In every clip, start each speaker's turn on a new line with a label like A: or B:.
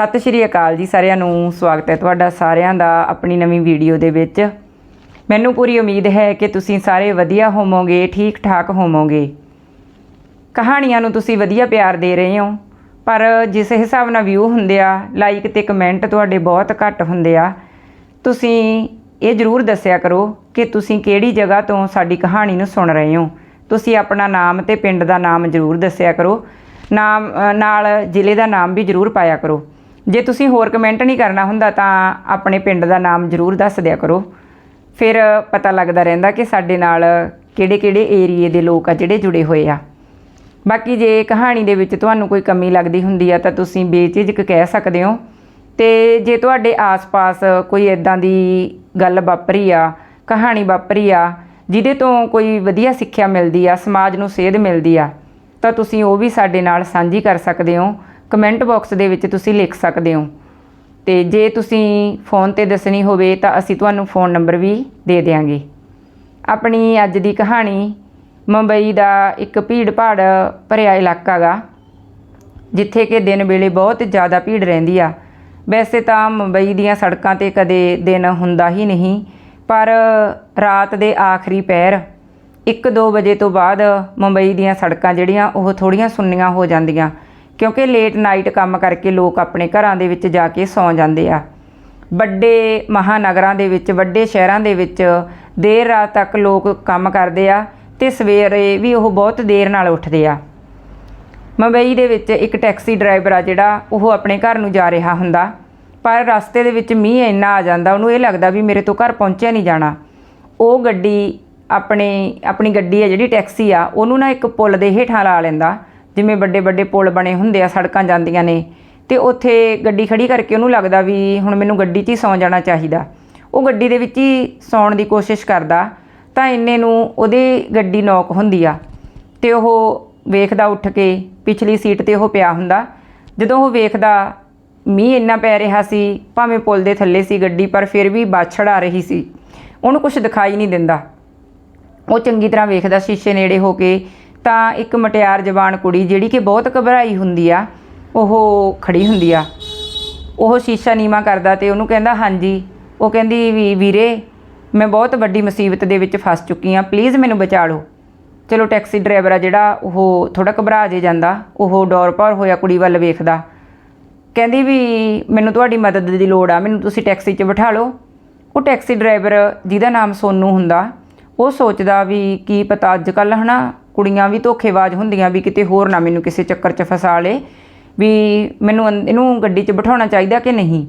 A: ਸਤਿ ਸ਼੍ਰੀ ਅਕਾਲ ਜੀ ਸਾਰਿਆਂ ਨੂੰ, ਸਵਾਗਤ ਹੈ ਤੁਹਾਡਾ ਸਾਰਿਆਂ ਦਾ ਆਪਣੀ ਨਵੀਂ ਵੀਡੀਓ ਦੇ ਵਿੱਚ। ਮੈਨੂੰ ਪੂਰੀ ਉਮੀਦ ਹੈ ਕਿ ਤੁਸੀਂ ਸਾਰੇ ਵਧੀਆ ਹੋਵੋਗੇ ਠੀਕ ਠਾਕ ਹੋਵੋਗੇ। ਕਹਾਣੀਆਂ ਨੂੰ ਤੁਸੀਂ ਵਧੀਆ ਪਿਆਰ ਦੇ ਰਹੇ ਹੋ, ਪਰ ਜਿਸ ਹਿਸਾਬ ਨਾਲ ਵਿਊ ਹੁੰਦੇ ਆ ਲਾਈਕ ਤੇ ਕਮੈਂਟ ਤੁਹਾਡੇ ਬਹੁਤ ਘੱਟ ਹੁੰਦੇ ਆ। ਤੁਸੀਂ ਇਹ ਜ਼ਰੂਰ ਦੱਸਿਆ ਕਰੋ ਕਿ ਤੁਸੀਂ ਕਿਹੜੀ ਜਗ੍ਹਾ ਤੋਂ ਸਾਡੀ ਕਹਾਣੀ ਨੂੰ ਸੁਣ ਰਹੇ ਹੋ। ਤੁਸੀਂ ਆਪਣਾ ਨਾਮ ਤੇ ਪਿੰਡ ਦਾ ਨਾਮ ਜ਼ਰੂਰ ਦੱਸਿਆ ਕਰੋ। ਨਾਮ ਨਾਲ ਜ਼ਿਲ੍ਹੇ ਦਾ ਨਾਮ ਵੀ ਜ਼ਰੂਰ ਪਾਇਆ ਕਰੋ। ਜੇ ਤੁਸੀਂ ਹੋਰ ਕਮੈਂਟ ਨਹੀਂ ਕਰਨਾ ਹੁੰਦਾ ਤਾਂ ਆਪਣੇ ਪਿੰਡ ਦਾ ਨਾਮ ਜ਼ਰੂਰ ਦੱਸ ਦਿਆ ਕਰੋ। ਫਿਰ ਪਤਾ ਲੱਗਦਾ ਰਹਿੰਦਾ ਕਿ ਸਾਡੇ ਨਾਲ ਕਿਹੜੇ-ਕਿਹੜੇ ਏਰੀਏ ਦੇ ਲੋਕ ਆ ਜਿਹੜੇ ਜੁੜੇ ਹੋਏ ਆ। ਬਾਕੀ ਜੇ ਕਹਾਣੀ ਦੇ ਵਿੱਚ ਤੁਹਾਨੂੰ ਕੋਈ ਕਮੀ ਲੱਗਦੀ ਹੁੰਦੀ ਆ ਤਾਂ ਤੁਸੀਂ ਬੇਝਿਜਕ ਕਹਿ ਸਕਦੇ ਹੋ। ਤੇ ਜੇ ਤੁਹਾਡੇ ਆਸ-ਪਾਸ ਕੋਈ ਇਦਾਂ ਦੀ ਗੱਲ ਵਾਪਰੀ ਆ, ਕਹਾਣੀ ਵਾਪਰੀ ਆ, ਜਿਹਦੇ ਤੋਂ ਕੋਈ ਵਧੀਆ ਸਿੱਖਿਆ ਮਿਲਦੀ ਆ, ਸਮਾਜ ਨੂੰ ਸੇਧ ਮਿਲਦੀ ਆ, ਤਾਂ ਤੁਸੀਂ ਉਹ ਵੀ ਸਾਡੇ ਨਾਲ ਸਾਂਝੀ ਕਰ ਸਕਦੇ ਹੋ। ਕਮੈਂਟ ਬਾਕਸ ਦੇ ਵਿੱਚ ਤੁਸੀਂ ਲਿਖ ਸਕਦੇ ਹੋ। ਤੇ ਜੇ ਤੁਸੀਂ ਫੋਨ ਤੇ ਦੱਸਣੀ ਹੋਵੇ ਤਾਂ ਅਸੀਂ ਤੁਹਾਨੂੰ ਫੋਨ ਨੰਬਰ ਵੀ ਦੇ ਦੇਵਾਂਗੇ ਆਪਣੀ ਅੱਜ ਦੀ ਕਹਾਣੀ ਮੁੰਬਈ ਦਾ ਇੱਕ ਭੀੜ-ਭਾੜ ਭਰਿਆ ਇਲਾਕਾ ਗਾ, ਜਿੱਥੇ ਕਿ ਦਿਨ ਵੇਲੇ ਬਹੁਤ ਜ਼ਿਆਦਾ ਭੀੜ ਰਹਿੰਦੀ ਆ। ਵੈਸੇ ਤਾਂ ਮੁੰਬਈ ਦੀਆਂ ਸੜਕਾਂ ਤੇ ਕਦੇ ਦਿਨ ਹੁੰਦਾ ਹੀ ਨਹੀਂ, ਪਰ ਰਾਤ ਦੇ ਆਖਰੀ ਪੈਰ 1-2 ਵਜੇ ਤੋਂ ਬਾਅਦ ਮੁੰਬਈ ਦੀਆਂ ਸੜਕਾਂ ਜਿਹੜੀਆਂ ਉਹ ਥੋੜੀਆਂ ਸੁੰਨੀਆਂ ਹੋ ਜਾਂਦੀਆਂ। ਕਿਉਂਕਿ ਲੇਟ ਨਾਈਟ ਕੰਮ ਕਰਕੇ ਲੋਕ ਆਪਣੇ ਘਰਾਂ ਦੇ ਵਿੱਚ ਜਾ ਕੇ ਸੌਂ ਜਾਂਦੇ ਆ। ਵੱਡੇ ਮਹਾਨਗਰਾਂ ਦੇ ਵਿੱਚ, ਵੱਡੇ ਸ਼ਹਿਰਾਂ ਦੇ ਵਿੱਚ ਦੇਰ ਰਾਤ ਤੱਕ ਲੋਕ ਕੰਮ ਕਰਦੇ ਆ ਤੇ ਸਵੇਰੇ ਵੀ ਉਹ ਬਹੁਤ ਦੇਰ ਨਾਲ ਉੱਠਦੇ ਆ। ਮੁੰਬਈ ਦੇ ਵਿੱਚ ਇੱਕ ਟੈਕਸੀ ਡਰਾਈਵਰ ਆ ਜਿਹੜਾ, ਉਹ ਆਪਣੇ ਘਰ ਨੂੰ ਜਾ ਰਿਹਾ ਹੁੰਦਾ, ਪਰ ਰਸਤੇ ਦੇ ਵਿੱਚ ਮੀਂਹ ਇੰਨਾ ਆ ਜਾਂਦਾ, ਉਹਨੂੰ ਇਹ ਲੱਗਦਾ ਵੀ ਮੇਰੇ ਤੋਂ ਘਰ ਪਹੁੰਚਿਆ ਨਹੀਂ ਜਾਣਾ। ਉਹ ਗੱਡੀ ਆਪਣੇ, ਆਪਣੀ ਗੱਡੀ ਆ ਜਿਹੜੀ ਟੈਕਸੀ ਆ, ਉਹਨੂੰ ਨਾ ਇੱਕ ਪੁਲ ਦੇ ਹੇਠਾਂ ਲਾ ਲੈਂਦਾ ਜਿਵੇਂ ਵੱਡੇ ਵੱਡੇ ਪੁਲ ਬਣੇ ਹੁੰਦੇ ਆ, ਸੜਕਾਂ ਜਾਂਦੀਆਂ ਨੇ, ਤੇ ਉੱਥੇ ਗੱਡੀ ਖੜੀ ਕਰਕੇ ਉਹਨੂੰ ਲੱਗਦਾ ਵੀ ਹੁਣ ਮੈਨੂੰ ਗੱਡੀ 'ਚ ਹੀ ਸੌਂ ਜਾਣਾ ਚਾਹੀਦਾ। ਉਹ ਗੱਡੀ ਦੇ ਵਿੱਚ ਹੀ ਸੌਣ ਦੀ ਕੋਸ਼ਿਸ਼ ਕਰਦਾ, ਤਾਂ ਇੰਨੇ ਨੂੰ ਉਹਦੀ ਗੱਡੀ ਨੌਕ ਹੁੰਦੀ ਆ, ਤੇ ਉਹ ਵੇਖਦਾ ਉੱਠ ਕੇ, ਪਿਛਲੀ ਸੀਟ ਤੇ ਉਹ ਪਿਆ ਹੁੰਦਾ। ਜਦੋਂ ਉਹ ਵੇਖਦਾ ਮੀਂਹ ਇੰਨਾ ਪੈ ਰਿਹਾ ਸੀ, ਭਾਵੇਂ ਪੁਲ ਦੇ ਥੱਲੇ ਸੀ ਗੱਡੀ, ਪਰ ਫਿਰ ਵੀ ਬਾਛੜ ਆ ਰਹੀ ਸੀ। ਉਹਨੂੰ ਕੁਝ ਦਿਖਾਈ ਨਹੀਂ ਦਿੰਦਾ। ਉਹ ਚੰਗੀ ਤਰ੍ਹਾਂ ਵੇਖਦਾ, ਸ਼ੀਸ਼ੇ ਨੇੜੇ ਹੋ ਕੇ ਤਾਂ ਇੱਕ ਮਟਿਆਰ ਜਵਾਨ ਕੁੜੀ ਜਿਹੜੀ ਕਿ ਬਹੁਤ ਘਬਰਾਈ ਹੁੰਦੀ ਆ, ਉਹ ਖੜੀ ਹੁੰਦੀ ਆ। ਉਹ ਸ਼ੀਸ਼ਾ ਨੀਵਾ ਕਰਦਾ ਤੇ ਉਹਨੂੰ ਕਹਿੰਦਾ, ਹਾਂਜੀ। ਉਹ ਕਹਿੰਦੀ, ਵੀ, ਵੀਰੇ, ਮੈਂ ਬਹੁਤ ਵੱਡੀ ਮੁਸੀਬਤ ਦੇ ਵਿੱਚ ਫਸ ਚੁੱਕੀ ਆ। ਪਲੀਜ਼ ਮੈਨੂੰ ਬਚਾ ਲਓ ਚਲੋ ਟੈਕਸੀ ਡਰਾਈਵਰ ਆ ਜਿਹੜਾ, ਉਹ ਥੋੜਾ ਘਬਰਾ ਜੇ ਜਾਂਦਾ। ਉਹ ਡੋਰ ਪਰ ਹੋਇਆ ਕੁੜੀ ਵੱਲ ਵੇਖਦਾ। ਕਹਿੰਦੀ, ਵੀ, ਮੈਨੂੰ ਤੁਹਾਡੀ ਮਦਦ ਦੀ ਲੋੜ ਆ। ਮੈਨੂੰ ਤੁਸੀਂ ਟੈਕਸੀ 'ਚ ਬਿਠਾ ਲਓ। ਉਹ ਟੈਕਸੀ ਡਰਾਈਵਰ, ਜਿਹਦਾ ਨਾਮ ਸੋਨੂ ਹੁੰਦਾ, ਉਹ ਸੋਚਦਾ ਵੀ ਕੀ ਪਤਾ ਅੱਜ ਕੱਲ ਹਨਾ ਕੁੜੀਆਂ ਵੀ ਧੋਖੇਬਾਜ਼ ਹੁੰਦੀਆਂ ਵੀ ਕਿਤੇ ਹੋਰ ਨਾ ਮੈਨੂੰ ਕਿਸੇ ਚੱਕਰ 'ਚ ਫਸਾ ਲੇ ਵੀ ਮੈਨੂੰ ਅੰ- ਇਹਨੂੰ ਗੱਡੀ 'ਚ ਬਿਠਾਉਣਾ ਚਾਹੀਦਾ ਕਿ ਨਹੀਂ?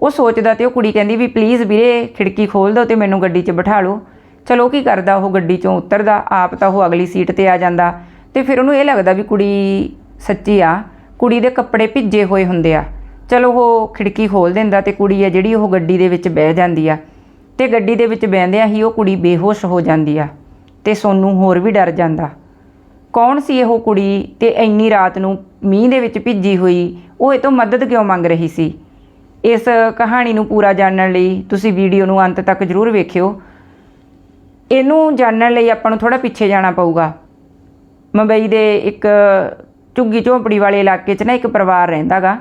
A: ਉਹ ਸੋਚਦਾ ਤੇ ਉਹ ਕੁੜੀ ਕਹਿੰਦੀ ਵੀ ਪਲੀਜ਼ ਵੀਰੇ ਖਿੜਕੀ ਖੋਲ ਦਿਓ ਤੇ ਮੈਨੂੰ ਗੱਡੀ 'ਚ ਬਿਠਾ ਲਓ। ਚਲੋ ਕੀ ਕਰਦਾ ਉਹ ਗੱਡੀ 'ਚੋਂ ਉਤਰਦਾ, ਆਪ ਤਾਂ ਉਹ ਅਗਲੀ ਸੀਟ ਤੇ ਆ ਜਾਂਦਾ। ਤੇ ਫਿਰ ਉਹਨੂੰ ਇਹ ਲੱਗਦਾ ਵੀ ਕੁੜੀ ਸੱਚੀ ਆ, ਕੁੜੀ ਦੇ ਕੱਪੜੇ ਭਿੱਜੇ ਹੋਏ ਹੁੰਦੇ ਆ। ਚਲੋ ਉਹ ਖਿੜਕੀ ਖੋਲ ਦਿੰਦਾ ਤੇ ਕੁੜੀ ਆ ਜਿਹੜੀ ਉਹ ਗੱਡੀ ਦੇ ਵਿੱਚ ਬਹਿ ਜਾਂਦੀ ਆ। ਤੇ ਗੱਡੀ ਦੇ ਵਿੱਚ ਬਹਿੰਦਿਆਂ ਹੀ ਉਹ ਕੁੜੀ ਬੇਹੋਸ਼ ਹੋ ਜਾਂਦੀ ਆ। ਤੇ ਸੋਨੂੰ ਹੋਰ ਵੀ ਡਰ ਜਾਂਦਾ। ਕੌਣ ਸੀ ਇਹ ਕੁੜੀ ਤੇ ਇੰਨੀ ਰਾਤ ਨੂੰ ਮੀਂਹ ਦੇ ਵਿੱਚ ਭਿੱਜੀ ਹੋਈ, ਉਹ ਇਹ ਤੋਂ ਮਦਦ ਕਿਉਂ ਮੰਗ ਰਹੀ ਸੀ? ਇਸ ਕਹਾਣੀ ਨੂੰ ਪੂਰਾ ਜਾਣਨ ਲਈ ਤੁਸੀਂ ਵੀਡੀਓ ਨੂੰ ਅੰਤ ਤੱਕ ਜ਼ਰੂਰ ਵੇਖਿਓ। ਇਹਨੂੰ ਜਾਣਨ ਲਈ ਆਪਾਂ ਨੂੰ ਥੋੜਾ ਪਿੱਛੇ ਜਾਣਾ ਪਊਗਾ। ਮੁੰਬਈ ਦੇ ਇੱਕ ਝੁੱਗੀ ਝੋਂਪੜੀ ਵਾਲੇ ਇਲਾਕੇ 'ਚ ਨਾ ਇੱਕ ਪਰਿਵਾਰ ਰਹਿੰਦਾਗਾ।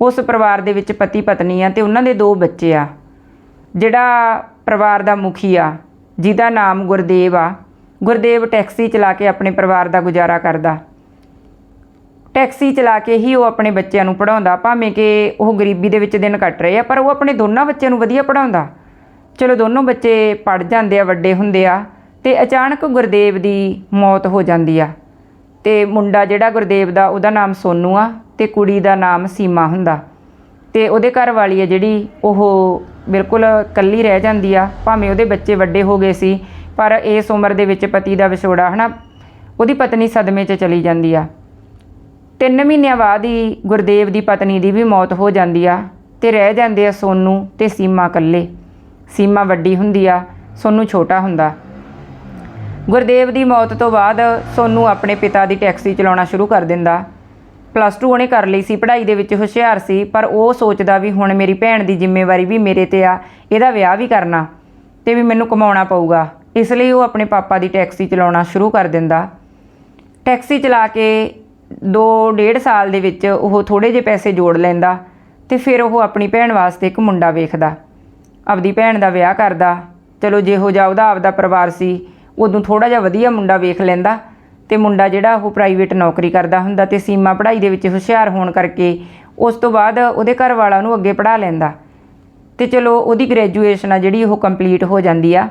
A: ਉਸ ਪਰਿਵਾਰ ਦੇ ਵਿੱਚ ਪਤੀ ਪਤਨੀ ਆ ਤੇ ਉਹਨਾਂ ਦੇ ਦੋ ਬੱਚੇ ਆ। ਜਿਹੜਾ ਪਰਿਵਾਰ ਦਾ ਮੁਖੀ ਆ, ਜਿਹਦਾ ਨਾਮ ਗੁਰਦੇਵ ਆ ਗੁਰਦੇਵ ਟੈਕਸੀ ਚਲਾ ਕੇ ਆਪਣੇ ਪਰਿਵਾਰ ਦਾ ਗੁਜ਼ਾਰਾ ਕਰਦਾ। ਟੈਕਸੀ ਚਲਾ ਕੇ ਹੀ ਉਹ ਆਪਣੇ ਬੱਚਿਆਂ ਨੂੰ ਪੜਾਉਂਦਾ ਭਾਵੇਂ ਕਿ ਉਹ ਗਰੀਬੀ ਦੇ ਵਿੱਚ ਦਿਨ ਕੱਟ ਰਹੇ ਆ, ਪਰ ਉਹ ਆਪਣੇ ਦੋਨਾਂ ਬੱਚਿਆਂ ਨੂੰ ਵਧੀਆ ਪੜਾਉਂਦਾ ਚਲੋ ਦੋਨੋਂ ਬੱਚੇ ਪੜ ਜਾਂਦੇ ਆ, ਵੱਡੇ ਹੁੰਦੇ ਆ, ਤੇ ਅਚਾਨਕ ਗੁਰਦੇਵ ਦੀ ਮੌਤ ਹੋ ਜਾਂਦੀ ਆ। ਤੇ ਮੁੰਡਾ ਜਿਹੜਾ ਗੁਰਦੇਵ ਦਾ, ਉਹਦਾ ਨਾਮ ਸੋਨੂ ਆ, ਤੇ ਕੁੜੀ ਦਾ ਨਾਮ ਸੀਮਾ ਹੁੰਦਾ। ਤੇ ਉਹਦੇ ਘਰ ਵਾਲੀ ਆ ਜਿਹੜੀ, ਉਹ ਬਿਲਕੁਲ ਇਕੱਲੀ ਰਹਿ ਜਾਂਦੀ ਆ, ਭਾਵੇਂ ਉਹਦੇ ਬੱਚੇ ਵੱਡੇ ਹੋ ਗਏ ਸੀ ਪਰ ਇਸ ਉਮਰ ਦੇ ਵਿੱਚ ਪਤੀ ਦਾ ਵਿਛੋੜਾ, ਹਨਾ, ਉਹਦੀ ਪਤਨੀ ਸਦਮੇ 'ਚ ਚਲੀ ਜਾਂਦੀ ਆ। ਤਿੰਨ ਮਹੀਨਿਆਂ ਬਾਅਦ ਹੀ ਗੁਰਦੇਵ ਦੀ ਪਤਨੀ ਦੀ ਵੀ ਮੌਤ ਹੋ ਜਾਂਦੀ ਆ ਤੇ ਰਹਿ ਜਾਂਦੇ ਆ ਸੋਨੂ ਤੇ ਸੀਮਾ ਇਕੱਲੇ। ਸੀਮਾ ਵੱਡੀ ਹੁੰਦੀ ਆ, ਸੋਨੂ ਛੋਟਾ ਹੁੰਦਾ। ਗੁਰਦੇਵ ਦੀ ਮੌਤ ਤੋਂ ਬਾਅਦ ਸੋਨੂ ਆਪਣੇ ਪਿਤਾ ਦੀ ਟੈਕਸੀ ਚਲਾਉਣਾ ਸ਼ੁਰੂ ਕਰ ਦਿੰਦਾ। ਪਲੱਸ 2 ਉਹਨੇ ਕਰ ਲਈ ਸੀ, ਪੜ੍ਹਾਈ ਦੇ ਵਿੱਚ ਹੁਸ਼ਿਆਰ ਸੀ, ਪਰ ਉਹ ਸੋਚਦਾ ਵੀ ਹੁਣ ਮੇਰੀ ਭੈਣ ਦੀ ਜ਼ਿੰਮੇਵਾਰੀ ਵੀ ਮੇਰੇ ਤੇ ਆ, ਇਹਦਾ ਵਿਆਹ ਵੀ ਕਰਨਾ ਤੇ ਵੀ ਮੈਨੂੰ ਕਮਾਉਣਾ ਪਊਗਾ। ਇਸ ਲਈ ਉਹ ਆਪਣੇ ਪਾਪਾ ਦੀ ਟੈਕਸੀ ਚਲਾਉਣਾ ਸ਼ੁਰੂ ਕਰ ਦਿੰਦਾ। ਟੈਕਸੀ ਚਲਾ ਕੇ 2 ਡੇਢ ਸਾਲ ਦੇ ਵਿੱਚ ਉਹ ਥੋੜੇ ਜਿਹੇ ਪੈਸੇ ਜੋੜ ਲੈਂਦਾ ਤੇ ਫਿਰ ਉਹ ਆਪਣੀ ਭੈਣ ਵਾਸਤੇ ਇੱਕ ਮੁੰਡਾ ਵੇਖਦਾ। ਆਪਦੀ ਭੈਣ ਦਾ ਵਿਆਹ ਕਰਦਾ। ਚਲੋ ਜਿਹੋ ਜਿਹਾ ਉਹਦਾ ਆਪਦਾ ਪਰਿਵਾਰ ਸੀ, ਉਦੋਂ ਥੋੜਾ ਜਿਹਾ ਵਧੀਆ ਮੁੰਡਾ ਵੇਖ ਲੈਂਦਾ ਤੇ ਮੁੰਡਾ ਜਿਹੜਾ ਉਹ ਪ੍ਰਾਈਵੇਟ ਨੌਕਰੀ ਕਰਦਾ ਹੁੰਦਾ ਤੇ ਸੀਮਾ ਪੜ੍ਹਾਈ ਦੇ ਵਿੱਚ ਹੁਸ਼ਿਆਰ ਹੋਣ ਕਰਕੇ ਉਸ ਤੋਂ ਬਾਅਦ ਉਹਦੇ ਘਰ ਵਾਲਾ ਉਹਨੂੰ ਅੱਗੇ ਪੜ੍ਹਾ ਲੈਂਦਾ। ਤੇ ਚਲੋ ਉਹਦੀ ਗ੍ਰੈਜੂਏਸ਼ਨ ਆ ਜਿਹੜੀ ਉਹ ਕੰਪਲੀਟ ਹੋ ਜਾਂਦੀ ਆ।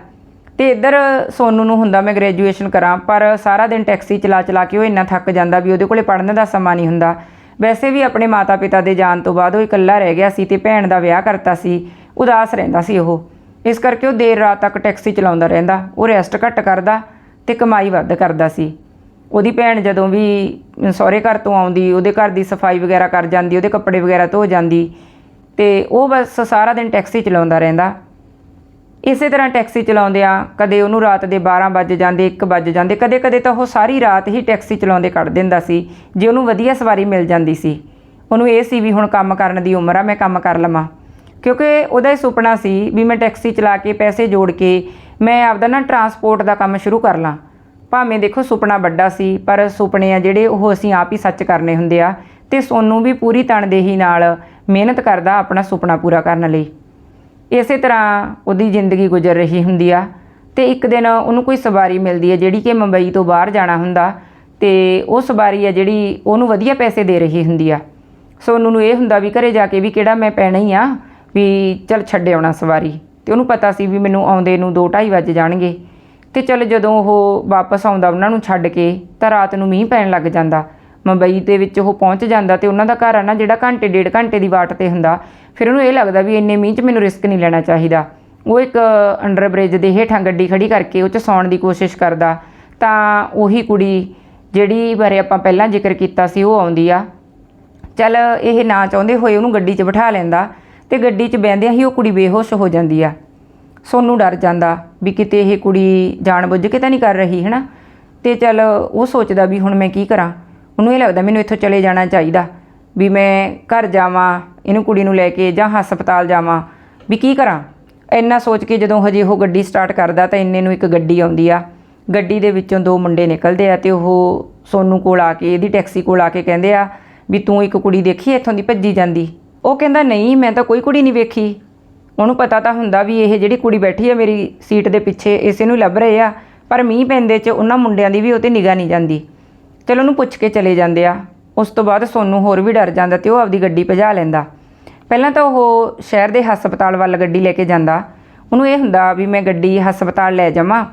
A: ਤੇ ਇੱਧਰ ਸੋਨੂ ਨੂੰ ਹੁੰਦਾ ਮੈਂ ਗ੍ਰੈਜੂਏਸ਼ਨ ਕਰਾਂ, ਪਰ ਸਾਰਾ ਦਿਨ ਟੈਕਸੀ ਚਲਾ ਚਲਾ ਕੇ ਉਹ ਇੰਨਾ ਥੱਕ ਜਾਂਦਾ ਵੀ ਉਹਦੇ ਕੋਲੇ ਪੜ੍ਹਨ ਦਾ ਸਮਾਂ ਨਹੀਂ ਹੁੰਦਾ। ਵੈਸੇ ਵੀ ਆਪਣੇ ਮਾਤਾ-ਪਿਤਾ ਦੇ ਜਾਣ ਤੋਂ ਬਾਅਦ ਉਹ ਇਕੱਲਾ ਰਹਿ ਗਿਆ ਸੀ ਤੇ ਭੈਣ ਦਾ ਵਿਆਹ ਕਰਤਾ ਸੀ, ਉਦਾਸ ਰਹਿੰਦਾ ਸੀ ਉਹ। ਇਸ ਕਰਕੇ ਉਹ ਦੇਰ ਰਾਤ ਤੱਕ ਟੈਕਸੀ ਚਲਾਉਂਦਾ ਰਹਿੰਦਾ, ਉਹ ਰੈਸਟ ਘੱਟ ਕਰਦਾ ਤੇ ਕਮਾਈ ਵੱਧ ਕਰਦਾ ਸੀ। ਉਹਦੀ ਭੈਣ ਜਦੋਂ ਵੀ ਸਹੁਰੇ ਘਰ ਤੋਂ ਆਉਂਦੀ, ਉਹਦੇ ਘਰ ਦੀ ਸਫ਼ਾਈ ਵਗੈਰਾ ਕਰ ਜਾਂਦੀ, ਉਹਦੇ ਕੱਪੜੇ ਵਗੈਰਾ ਧੋ ਜਾਂਦੀ ਤੇ ਉਹ ਬਸ ਸਾਰਾ ਦਿਨ ਟੈਕਸੀ ਚਲਾਉਂਦਾ ਰਹਿੰਦਾ। ਇਸੇ ਤਰ੍ਹਾਂ ਟੈਕਸੀ ਚਲਾਉਂਦਿਆਂ ਕਦੇ ਉਹਨੂੰ ਰਾਤ ਦੇ 12 ਵੱਜ ਜਾਂਦੇ 1 ਵੱਜ ਜਾਂਦੇ, ਕਦੇ-ਕਦੇ ਤਾਂ ਉਹ ਸਾਰੀ ਰਾਤ ਹੀ ਟੈਕਸੀ ਚਲਾਉਂਦੇ ਕੱਢ ਦਿੰਦਾ ਸੀ, ਜੇ ਉਹਨੂੰ ਵਧੀਆ ਸਵਾਰੀ ਮਿਲ ਜਾਂਦੀ ਸੀ। ਉਹਨੂੰ ਇਹ ਸੀ ਵੀ ਹੁਣ ਕੰਮ ਕਰਨ ਦੀ ਉਮਰ ਆ, ਮੈਂ ਕੰਮ ਕਰ ਲਵਾਂ। ਕਿਉਂਕਿ ਉਹਦਾ ਇਹ ਸੁਪਨਾ ਸੀ ਵੀ ਮੈਂ ਟੈਕਸੀ ਚਲਾ ਕੇ ਪੈਸੇ ਜੋੜ ਕੇ ਮੈਂ ਆਪਦਾ ਨਾ ਟਰਾਂਸਪੋਰਟ ਦਾ ਕੰਮ ਸ਼ੁਰੂ ਕਰ ਲਾਂ। ਭਾਵੇਂ ਦੇਖੋ ਸੁਪਨਾ ਵੱਡਾ ਸੀ, ਪਰ ਸੁਪਨੇ ਆ ਜਿਹੜੇ ਉਹ ਅਸੀਂ ਆਪ ਹੀ ਸੱਚ ਕਰਨੇ ਹੁੰਦੇ ਆ, ਤੇ ਸੋਨੂੰ ਵੀ ਪੂਰੀ ਤਣਦੇਹੀ ਨਾਲ ਮਿਹਨਤ ਕਰਦਾ ਆਪਣਾ ਸੁਪਨਾ ਪੂਰਾ ਕਰਨ ਲਈ। ਇਸੇ ਤਰ੍ਹਾਂ ਉਹਦੀ ਜ਼ਿੰਦਗੀ ਗੁਜ਼ਰ ਰਹੀ ਹੁੰਦੀ ਆ ਤੇ ਇੱਕ ਦਿਨ ਉਹਨੂੰ ਕੋਈ ਸਵਾਰੀ ਮਿਲਦੀ ਹੈ ਜਿਹੜੀ ਕਿ ਮੁੰਬਈ ਤੋਂ ਬਾਹਰ ਜਾਣਾ ਹੁੰਦਾ ਤੇ ਉਹ ਸਵਾਰੀ ਆ ਜਿਹੜੀ ਉਹਨੂੰ ਵਧੀਆ ਪੈਸੇ ਦੇ ਰਹੀ ਹੁੰਦੀ ਆ। ਸੋਨੂੰ ਨੂੰ ਇਹ ਹੁੰਦਾ ਵੀ ਘਰੇ ਜਾ ਕੇ ਵੀ ਕਿਹੜਾ ਮੈਂ ਪੈਣਾ ਹੀ ਆ, ਵੀ ਚੱਲ ਛੱਡ ਆਉਣਾ ਸਵਾਰੀ। ਤੇ ਉਹਨੂੰ ਪਤਾ ਸੀ ਵੀ ਮੈਨੂੰ ਆਉਂਦੇ ਨੂੰ 2:30 ਵੱਜ ਜਾਣਗੇ। ਤੇ ਚੱਲ ਜਦੋਂ ਉਹ ਵਾਪਸ ਆਉਂਦਾ ਉਹਨਾਂ ਨੂੰ ਛੱਡ ਕੇ, ਤਾਂ ਰਾਤ ਨੂੰ ਮੀਂਹ ਪੈਣ ਲੱਗ ਜਾਂਦਾ। ਮੁੰਬਈ ਦੇ ਵਿੱਚ ਉਹ ਪਹੁੰਚ ਜਾਂਦਾ ਤੇ ਉਹਨਾਂ ਦਾ ਘਰ ਆ ਨਾ ਜਿਹੜਾ ਘੰਟੇ, ਡੇਢ ਘੰਟੇ ਦੀ ਵਾਟ ਤੇ ਹੁੰਦਾ ਫਿਰ ਉਹਨੂੰ ਇਹ ਲੱਗਦਾ ਵੀ ਇੰਨੇ ਮੀਂਹ 'ਚ ਮੈਨੂੰ ਰਿਸਕ ਨਹੀਂ ਲੈਣਾ ਚਾਹੀਦਾ। ਉਹ ਇੱਕ ਅੰਡਰ ਬ੍ਰਿਜ ਦੇ ਹੇਠਾਂ ਗੱਡੀ ਖੜੀ ਕਰਕੇ ਉਹ 'ਚ ਸੌਣ ਦੀ ਕੋਸ਼ਿਸ਼ ਕਰਦਾ। ਤਾਂ ਉਹੀ ਕੁੜੀ ਜਿਹੜੀ ਬਾਰੇ ਆਪਾਂ ਪਹਿਲਾਂ ਜ਼ਿਕਰ ਕੀਤਾ ਸੀ, ਉਹ ਆਉਂਦੀ ਆ। ਚੱਲ ਇਹ ਨਾ ਚਾਹੁੰਦੇ ਹੋਏ ਉਹਨੂੰ ਗੱਡੀ 'ਚ ਬਿਠਾ ਲੈਂਦਾ ਤੇ ਗੱਡੀ 'ਚ ਬਹਿੰਦਿਆਂ ਹੀ ਉਹ ਕੁੜੀ ਬੇਹੋਸ਼ ਹੋ ਜਾਂਦੀ ਆ। ਸੋਨੂੰ ਡਰ ਜਾਂਦਾ ਵੀ ਕਿਤੇ ਇਹ ਕੁੜੀ ਜਾਣਬੁੱਝ ਕੇ ਤਾਂ ਨਹੀਂ ਕਰ ਰਹੀ ਹੈ ਨਾ ਤੇ ਚੱਲ ਉਹ ਸੋਚਦਾ ਵੀ ਹੁਣ ਮੈਂ ਕੀ ਕਰਾਂ? ਉਹਨੂੰ ਇਹ ਲੱਗਦਾ ਮੈਨੂੰ ਇੱਥੋਂ ਚਲੇ ਜਾਣਾ ਚਾਹੀਦਾ। ਵੀ ਮੈਂ ਘਰ ਜਾਵਾਂ, ਇਹਨੂੰ ਕੁੜੀ ਨੂੰ ਲੈ ਕੇ ਜਾਂ ਹਸਪਤਾਲ ਜਾਵਾਂ, ਵੀ ਕੀ ਕਰਾਂ? ਇੰਨਾ ਸੋਚ ਕੇ ਜਦੋਂ ਹਜੇ ਉਹ ਗੱਡੀ ਸਟਾਰਟ ਕਰਦਾ ਤਾਂ ਇੰਨੇ ਨੂੰ ਇੱਕ ਗੱਡੀ ਆਉਂਦੀ ਆ। ਗੱਡੀ ਦੇ ਵਿੱਚੋਂ ਦੋ ਮੁੰਡੇ ਨਿਕਲਦੇ ਆ ਤੇ ਉਹ ਸੋਨੂੰ ਕੋਲ ਆ ਕੇ, ਇਹਦੀ ਟੈਕਸੀ ਕੋਲ ਆ ਕੇ ਕਹਿੰਦੇ ਆ ਵੀ ਤੂੰ ਇੱਕ ਕੁੜੀ ਦੇਖੀ, ਇੱਥੋਂ ਦੀ ਭੱਜੀ ਜਾਂਦੀ। ਉਹ ਕਹਿੰਦਾ, ਨਹੀਂ, ਮੈਂ ਤਾਂ ਕੋਈ ਕੁੜੀ ਨਹੀਂ ਵੇਖੀ। ਉਹਨੂੰ ਪਤਾ ਤਾਂ ਹੁੰਦਾ ਵੀ ਇਹ ਜਿਹੜੀ ਕੁੜੀ ਬੈਠੀ ਆ ਮੇਰੀ ਸੀਟ ਦੇ ਪਿੱਛੇ, ਇਸੇ ਨੂੰ ਲੱਭ ਰਹੇ ਆ, ਪਰ ਮੀਂਹ ਪੈਂਦੇ 'ਚ ਉਹਨਾਂ ਮੁੰਡਿਆਂ ਦੀ ਵੀ ਉਹ ਤੇ ਨਿਗਾਹ ਨਹੀਂ ਜਾਂਦੀ। ਚਲੋ ਉਹਨੂੰ ਪੁੱਛ ਕੇ ਚਲੇ ਜਾਂਦੇ ਆ। ਉਸ ਤੋਂ ਬਾਅਦ ਸੋਨੂੰ ਹੋਰ ਵੀ ਡਰ ਜਾਂਦਾ ਤੇ ਉਹ ਆਪਦੀ ਗੱਡੀ ਭਜਾ ਲੈਂਦਾ। ਪਹਿਲਾਂ ਤਾਂ ਉਹ ਸ਼ਹਿਰ ਦੇ ਹਸਪਤਾਲ ਵੱਲ ਗੱਡੀ ਲੈ ਕੇ ਜਾਂਦਾ। ਉਹਨੂੰ ਇਹ ਹੁੰਦਾ ਵੀ ਮੈਂ ਗੱਡੀ ਹਸਪਤਾਲ ਲੈ ਜਾਵਾਂ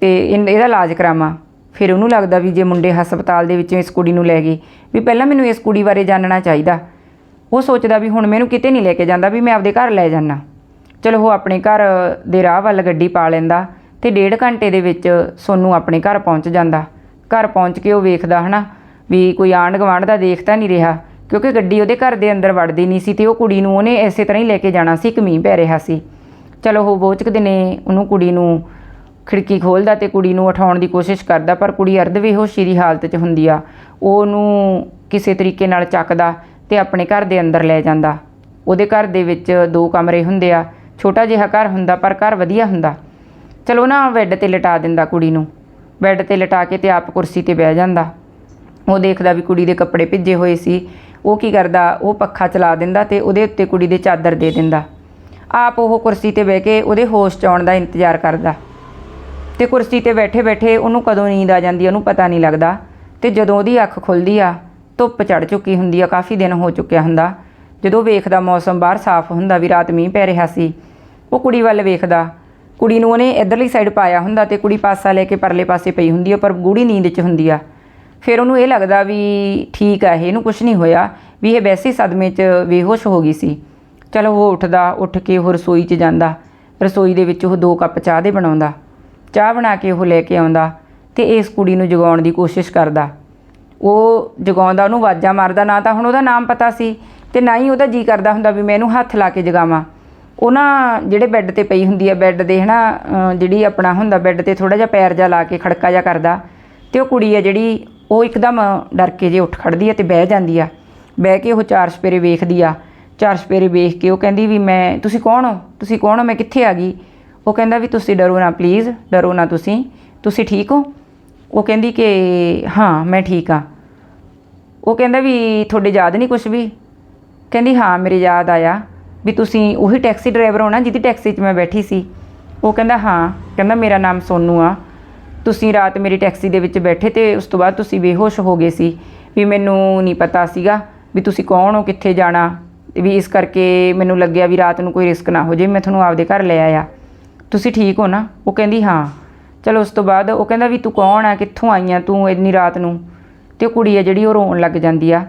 A: ਤੇ ਇਨ- ਇਹਦਾ ਇਲਾਜ ਕਰਾਵਾਂ। ਫਿਰ ਉਹਨੂੰ ਲੱਗਦਾ ਵੀ ਜੇ ਮੁੰਡੇ ਹਸਪਤਾਲ ਦੇ ਵਿੱਚੋਂ ਇਸ ਕੁੜੀ ਨੂੰ ਲੈ ਗਏ, ਵੀ ਪਹਿਲਾਂ ਮੈਨੂੰ ਇਸ ਕੁੜੀ ਬਾਰੇ ਜਾਣਨਾ ਚਾਹੀਦਾ। ਉਹ ਸੋਚਦਾ ਵੀ ਹੁਣ ਮੈਨੂੰ ਕਿਤੇ ਨਹੀਂ ਲੈ ਕੇ ਜਾਂਦਾ ਵੀ ਮੈਂ ਆਪਦੇ ਘਰ ਲੈ ਜਾਣਾ ਚਲੋ ਉਹ ਆਪਣੇ ਘਰ ਦੇ ਰਾਹ ਵੱਲ ਗੱਡੀ ਪਾ ਲੈਂਦਾ ਤੇ ਡੇਢ ਘੰਟੇ ਦੇ ਵਿੱਚ ਸੋਨੂੰ ਆਪਣੇ ਘਰ ਪਹੁੰਚ ਜਾਂਦਾ। ਘਰ ਪਹੁੰਚ ਕੇ ਉਹ ਵੇਖਦਾ, ਹਨਾ? ਵੀ ਕੋਈ ਆਂਢ ਗੁਆਂਢ ਦਾ ਦੇਖਦਾ ਨਹੀਂ ਰਿਹਾ, ਕਿਉਂਕਿ ਗੱਡੀ ਉਹਦੇ ਘਰ ਦੇ ਅੰਦਰ ਵੜਦੀ ਨਹੀਂ ਸੀ ਤੇ ਉਹ ਕੁੜੀ ਨੂੰ ਉਹਨੇ ਇਸੇ ਤਰ੍ਹਾਂ ਹੀ ਲੈ ਕੇ ਜਾਣਾ ਸੀ, ਇੱਕ ਮੀਂਹ ਪੈ ਰਿਹਾ ਸੀ। ਚਲੋ ਉਹ ਬੋਚਕਦੇ ਨੇ, ਉਹਨੂੰ ਕੁੜੀ ਨੂੰ ਖਿੜਕੀ ਖੋਲਦਾ ਤੇ ਕੁੜੀ ਨੂੰ ਉਠਾਉਣ ਦੀ ਕੋਸ਼ਿਸ਼ ਕਰਦਾ, ਪਰ ਕੁੜੀ ਅਰਧ ਬੇਹੋਸ਼ੀ ਦੀ ਹਾਲਤ 'ਚ ਹੁੰਦੀ ਆ। ਉਹ ਉਹਨੂੰ ਕਿਸੇ ਤਰੀਕੇ ਨਾਲ ਚੱਕਦਾ ਤੇ ਆਪਣੇ ਘਰ ਦੇ ਅੰਦਰ ਲੈ ਜਾਂਦਾ। ਉਹਦੇ ਘਰ ਦੇ ਵਿੱਚ ਦੋ ਕਮਰੇ ਹੁੰਦੇ ਆ, ਛੋਟਾ ਜਿਹਾ ਘਰ ਹੁੰਦਾ, ਪਰ ਘਰ ਵਧੀਆ ਹੁੰਦਾ। ਚਲੋ ਨਾ ਬੈੱਡ ਤੇ ਲਟਾ ਦਿੰਦਾ ਕੁੜੀ ਨੂੰ। ਬੈੱਡ ਤੇ ਲਟਾ ਕੇ ਤੇ ਆਪ ਕੁਰਸੀ ਤੇ ਬਹਿ ਜਾਂਦਾ। ਉਹ ਦੇਖਦਾ ਵੀ ਕੁੜੀ ਦੇ ਕੱਪੜੇ ਭਿੱਜੇ ਹੋਏ ਸੀ। ਉਹ ਕੀ ਕਰਦਾ? ਉਹ ਪੱਖਾ ਚਲਾ ਦਿੰਦਾ ਤੇ ਉਹਦੇ ਉੱਤੇ ਕੁੜੀ ਦੇ ਚਾਦਰ ਦੇ ਦਿੰਦਾ। ਆਪ ਉਹ ਕੁਰਸੀ ਤੇ ਬਹਿ ਕੇ ਉਹਦੇ ਹੋਸ਼ 'ਚ ਆਉਣ ਦਾ ਇੰਤਜ਼ਾਰ ਕਰਦਾ। ਤੇ ਕੁਰਸੀ ਤੇ ਬੈਠੇ ਬੈਠੇ ਉਹਨੂੰ ਕਦੋਂ ਨੀਂਦ ਆ ਜਾਂਦੀ ਉਹਨੂੰ ਪਤਾ ਨਹੀਂ ਲੱਗਦਾ। ਤੇ ਜਦੋਂ ਉਹਦੀ ਅੱਖ ਖੁੱਲਦੀ ਆ, ਧੁੱਪ ਚੜ ਚੁੱਕੀ ਹੁੰਦੀ ਆ, ਕਾਫੀ ਦਿਨ ਹੋ ਚੁੱਕਿਆ ਹੁੰਦਾ। ਜਦੋਂ ਵੇਖਦਾ ਮੌਸਮ ਬਾਹਰ ਸਾਫ਼ ਹੁੰਦਾ, ਵੀ ਰਾਤ ਮੀਂਹ ਪੈ ਰਿਹਾ ਸੀ, ਉਹ ਕੁੜੀ ਵੱਲ ਵੇਖਦਾ। ਕੁੜੀ ਨੂੰ ਉਹਨੇ ਇਧਰਲੀ ਸਾਈਡ ਪਾਇਆ ਹੁੰਦਾ ਤੇ ਕੁੜੀ ਪਾਸਾ ਲੈ ਕੇ ਪਰਲੇ ਪਾਸੇ ਪਈ ਹੁੰਦੀ ਆ, ਪਰ ਗੂੜੀ ਨੀਂਦ 'ਚ ਹੁੰਦੀ ਆ। ਫਿਰ ਉਹਨੂੰ ਇਹ ਲੱਗਦਾ ਵੀ ਠੀਕ ਆ ਇਹ ਇਹਨੂੰ ਕੁਝ ਨਹੀਂ ਹੋਇਆ ਵੀ ਇਹ ਵੈਸੇ ਹੀ ਸਦਮੇ 'ਚ ਬੇਹੋਸ਼ ਹੋ ਗਈ ਸੀ। ਚਲੋ ਉਹ ਉੱਠਦਾ, ਉੱਠ ਕੇ ਉਹ ਰਸੋਈ 'ਚ ਜਾਂਦਾ। ਰਸੋਈ ਦੇ ਵਿੱਚ ਉਹ ਦੋ ਕੱਪ ਚਾਹ ਦੇ ਬਣਾਉਂਦਾ। ਚਾਹ ਬਣਾ ਕੇ ਉਹ ਲੈ ਕੇ ਆਉਂਦਾ ਤੇ ਇਸ ਕੁੜੀ ਨੂੰ ਜਗਾਉਣ ਦੀ ਕੋਸ਼ਿਸ਼ ਕਰਦਾ। ਉਹ ਜਗਾਉਂਦਾ, ਉਹਨੂੰ ਆਵਾਜ਼ਾਂ ਮਾਰਦਾ, ਨਾ ਤਾਂ ਹੁਣ ਉਹਦਾ ਨਾਮ ਪਤਾ ਸੀ ਤੇ ਨਾ ਹੀ ਉਹਦਾ ਜੀ ਕਰਦਾ ਹੁੰਦਾ ਵੀ ਮੈਂ ਇਹਨੂੰ ਹੱਥ ਲਾ ਕੇ ਜਗਾਵਾਂ। ਉਹ ਨਾ ਜਿਹੜੇ ਬੈੱਡ ਤੇ ਪਈ ਹੁੰਦੀ ਆ, ਬੈੱਡ ਦੇ ਹਨਾ, ਅਹ ਜਿਹੜੀ ਆਪਣਾ ਹੁੰਦਾ, ਬੈੱਡ ਤੇ ਥੋੜਾ ਜਿਹਾ ਪੈਰ ਜਾ ਲਾ ਕੇ ਖੜਕਾ ਜਾ ਕਰਦਾ ਤੇ ਉਹ ਕੁੜੀ ਆ ਜਿਹੜੀ ਉਹ ਇੱਕਦਮ ਡਰ ਕੇ ਜੇ ਉੱਠ ਖੜਦੀ ਆ ਤੇ ਬਹਿ ਜਾਂਦੀ ਆ। ਬਹਿ ਕੇ ਉਹ ਚਾਰ ਸਪੇਰੇ ਵੇਖਦੀ ਆ। ਚਾਰ ਸਪੇਰੇ ਵੇਖ ਕੇ ਉਹ ਕਹਿੰਦੀ ਵੀ ਮੈਂ, ਤੁਸੀਂ ਕੌਣ ਹੋ? ਤੁਸੀਂ ਕੌਣ ਹੋ? ਮੈਂ ਕਿੱਥੇ ਆ ਗਈ? ਉਹ ਕਹਿੰਦਾ ਵੀ, ਤੁਸੀਂ ਡਰੋ ਨਾ ਪਲੀਜ਼ ਡਰੋ ਨਾ ਤੁਸੀਂ। ਤੁਸੀਂ ਠੀਕ ਹੋ? ਉਹ ਕਹਿੰਦੀ ਕਿ, ਹਾਂ, ਮੈਂ ਠੀਕ ਆ। ਉਹ ਕਹਿੰਦਾ ਵੀ, ਤੁਹਾਡੇ ਯਾਦ ਨਹੀਂ ਕੁਝ ਵੀ? ਕਹਿੰਦੀ, ਹਾਂ, ਮੇਰੇ ਯਾਦ ਆਇਆ ਵੀ ਤੁਸੀਂ ਉਹੀ ਟੈਕਸੀ ਡਰਾਈਵਰ ਹੋ ਨਾ, ਜਿਹਦੀ ਟੈਕਸੀ 'ਚ ਮੈਂ ਬੈਠੀ ਸੀ। ਉਹ ਕਹਿੰਦਾ, ਹਾਂ। ਕਹਿੰਦਾ, ਮੇਰਾ ਨਾਮ ਸੋਨੂ ਆ। ਤੁਸੀਂ ਰਾਤ ਮੇਰੀ ਟੈਕਸੀ ਦੇ ਵਿੱਚ ਬੈਠੇ ਤੇ ਉਸ ਤੋਂ ਬਾਅਦ ਤੁਸੀਂ ਬੇਹੋਸ਼ ਹੋ ਗਏ ਸੀ ਵੀ ਮੈਨੂੰ ਨਹੀਂ ਪਤਾ ਸੀਗਾ ਵੀ ਤੁਸੀਂ ਕੌਣ ਹੋ, ਕਿੱਥੇ ਜਾਣਾ ਤੇ ਵੀ ਇਸ ਕਰਕੇ ਮੈਨੂੰ ਲੱਗਿਆ ਵੀ ਰਾਤ ਨੂੰ ਕੋਈ ਰਿਸਕ ਨਾ ਹੋ ਜੇ, ਮੈਂ ਤੁਹਾਨੂੰ ਆਪਦੇ ਘਰ ਲੈ ਆਇਆ। ਤੁਸੀਂ ਠੀਕ ਹੋ ਨਾ? ਉਹ ਕਹਿੰਦੀ, ਹਾਂ। ਚਲੋ ਉਸ ਤੋਂ ਬਾਅਦ ਉਹ ਕਹਿੰਦਾ ਵੀ ਤੂੰ ਕੌਣ ਆ? ਕਿੱਥੋਂ ਆਈ ਆ ਤੂੰ ਇੰਨੀ ਰਾਤ ਨੂੰ? ਤੇ ਉਹ ਕੁੜੀ ਆ ਜਿਹੜੀ, ਉਹ ਰੋਣ ਲੱਗ ਜਾਂਦੀ ਆ।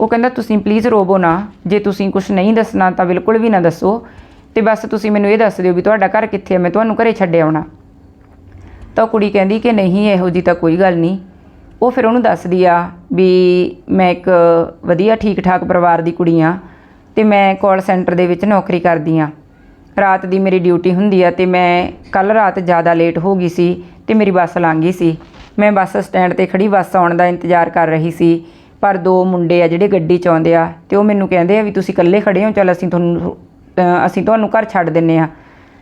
A: ਉਹ ਕਹਿੰਦਾ, ਤੁਸੀਂ ਪਲੀਜ਼ ਰੋਵੋ ਨਾ। ਜੇ ਤੁਸੀਂ ਕੁਝ ਨਹੀਂ ਦੱਸਣਾ ਤਾਂ ਬਿਲਕੁਲ ਵੀ ਨਾ ਦੱਸੋ। ਤੇ ਬਸ ਤੁਸੀਂ ਮੈਨੂੰ ਇਹ ਦੱਸ ਦਿਓ ਵੀ ਤੁਹਾਡਾ ਘਰ ਕਿੱਥੇ ਹੈ ਮੈਂ ਤੁਹਾਨੂੰ ਘਰੇ ਛੱਡ ਆਉਣਾ। ਤਾਂ ਉਹ ਕੁੜੀ ਕਹਿੰਦੀ ਕਿ ਨਹੀਂ, ਇਹੋ ਜੀ ਤਾਂ ਕੋਈ ਗੱਲ ਨਹੀਂ। ਉਹ ਫਿਰ ਉਹਨੂੰ ਦੱਸਦੀ ਆ ਵੀ ਮੈਂ ਇੱਕ ਵਧੀਆ ਠੀਕ ਠਾਕ ਪਰਿਵਾਰ ਦੀ ਕੁੜੀ ਆ ਤੇ ਮੈਂ ਕਾਲ ਸੈਂਟਰ ਦੇ ਵਿੱਚ ਨੌਕਰੀ ਕਰਦੀ ਆ। ਰਾਤ ਦੀ ਮੇਰੀ ਡਿਊਟੀ ਹੁੰਦੀ ਆ ਤੇ ਮੈਂ ਕੱਲ ਰਾਤ ਜ਼ਿਆਦਾ ਲੇਟ ਹੋ ਗਈ ਸੀ ਤੇ ਮੇਰੀ ਬੱਸ ਲੰਘ ਗਈ ਸੀ। ਮੈਂ ਬੱਸ ਸਟੈਂਡ ਤੇ ਖੜੀ ਬੱਸ ਆਉਣ ਦਾ ਇੰਤਜ਼ਾਰ ਕਰ ਰਹੀ ਸੀ, ਪਰ ਦੋ ਮੁੰਡੇ ਆ ਜਿਹੜੇ ਗੱਡੀ 'ਚ ਆਉਂਦੇ ਆ ਤੇ ਉਹ ਮੈਨੂੰ ਕਹਿੰਦੇ ਆ ਵੀ ਤੁਸੀਂ ਇਕੱਲੇ ਖੜੇ ਹੋ, ਚਲ ਅਸੀਂ ਤੁਹਾਨੂੰ ਅਸੀਂ ਤੁਹਾਨੂੰ ਘਰ ਛੱਡ ਦਿੰਨੇ ਆ।